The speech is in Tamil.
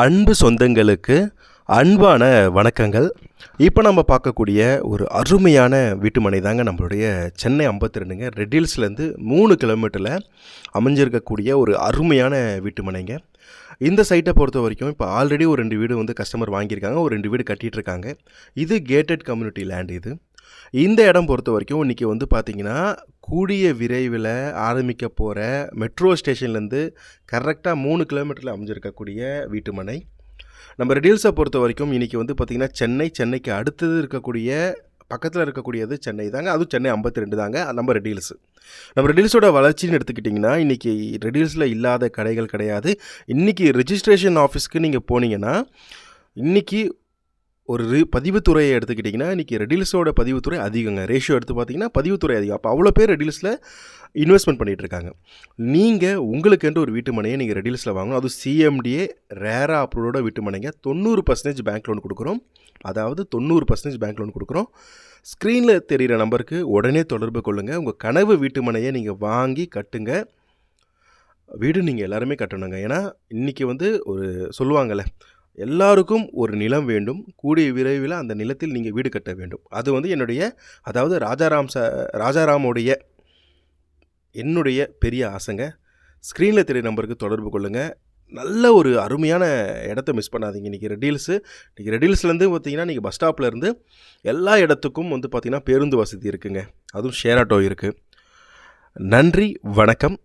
அன்பு சொந்தங்களுக்கு அன்பான வணக்கங்கள். இப்போ நம்ம பார்க்கக்கூடிய ஒரு அருமையான வீட்டுமனை தாங்க நம்மளுடைய சென்னை ஐம்பத்தி ரெண்டுங்க ரெட்டில்ஸ்லேருந்து மூணு கிலோமீட்டரில் அமைஞ்சிருக்கக்கூடிய ஒரு அருமையான வீட்டுமனைங்க இந்த சைட்டை பொறுத்த வரைக்கும் இப்போ ஆல்ரெடி ஒரு ரெண்டு வீடு வந்து கஸ்டமர் வாங்கியிருக்காங்க. ஒரு ரெண்டு வீடு கட்டிகிட்ருக்காங்க. இது கேட்டட் கம்யூனிட்டி லேண்ட் இது. இந்த இடம் பொறுத்த வரைக்கும் இன்றைக்கி வந்து பார்த்திங்கன்னா கூடிய விரைவில் ஆரம்பிக்க போகிற மெட்ரோ ஸ்டேஷன்லேருந்து கரெக்டாக மூணு கிலோமீட்டரில் அமைஞ்சிருக்கக்கூடிய வீட்டுமனை. நம்ம ரெடியூல்ஸை பொறுத்த வரைக்கும் இன்றைக்கி வந்து பார்த்திங்கன்னா சென்னை சென்னைக்கு அடுத்தது இருக்கக்கூடிய பக்கத்தில் இருக்கக்கூடியது சென்னை தாங்க. அதுவும் சென்னை ஐம்பத்தி ரெண்டு தாங்க. நம்ம ரெடில்ஸ் நம்ம ரெடில்ஸோட வளர்ச்சின்னு எடுத்துக்கிட்டிங்கன்னா இன்றைக்கி ரெடில்ஸில் இல்லாத கடைகள் கிடையாது. இன்றைக்கி ரெஜிஸ்ட்ரேஷன் ஆஃபீஸ்க்கு நீங்கள் போனீங்கன்னா இன்றைக்கி ஒரு ரி பதிவுத்துறையை எடுத்துக்கிட்டிங்கன்னா இன்றைக்கி ரெடில்ஸோட பதிவுத்துறை அதிகங்க. ரேஷியோ எடுத்து பார்த்தீங்கன்னா பதிவுத்துறை அதிகம். அப்போ அவ்வளோ பேர் ரெடில்ஸில் இன்வெஸ்ட்மெண்ட் பண்ணிகிட்டு இருக்காங்க நீங்கள் உங்களுக்கென்று ஒரு வீட்டு மனையை நீங்கள் ரெடில்ஸில் வாங்கணும். அதுவும் சிஎம்டிஏ ரேரா அப்ரூவோட வீட்டு மனைங்க. தொண்ணூறு பர்சன்டேஜ் பேங்க் லோன் கொடுக்குறோம். அதாவது தொண்ணூறு பர்சன்டேஜ் பேங்க் லோன் கொடுக்குறோம். ஸ்க்ரீனில் தெரிகிற நம்பருக்கு உடனே தொடர்பு கொள்ளுங்கள் உங்கள் கனவு வீட்டு மனையை நீங்கள் வாங்கி கட்டுங்க. வீடு நீங்கள் எல்லாருமே கட்டணுங்க. ஏன்னா இன்றைக்கி வந்து ஒரு சொல்லுவாங்கள்ல எல்லாருக்கும் ஒரு நிலம் வேண்டும். கூடிய விரைவில் அந்த நிலத்தில் நீங்கள் வீடு கட்ட வேண்டும். அது வந்து என்னுடைய அதாவது ராஜாராம் ச ராஜாராமுடைய என்னுடைய பெரிய ஆசைங்க. ஸ்க்ரீனில் தெரிய நம்பருக்கு தொடர்பு கொள்ளுங்கள் நல்ல ஒரு அருமையான இடத்த மிஸ் பண்ணாதீங்க. இன்றைக்கி ரெடில்ஸு இன்றைக்கி ரெடில்ஸ்லேருந்து பார்த்தீங்கன்னா நீங்கள் பஸ் ஸ்டாப்லேருந்து எல்லா இடத்துக்கும் வந்து பார்த்திங்கன்னா பேருந்து வசதி இருக்குங்க. அதுவும் ஷேர் ஆட்டோ இருக்குது நன்றி வணக்கம்.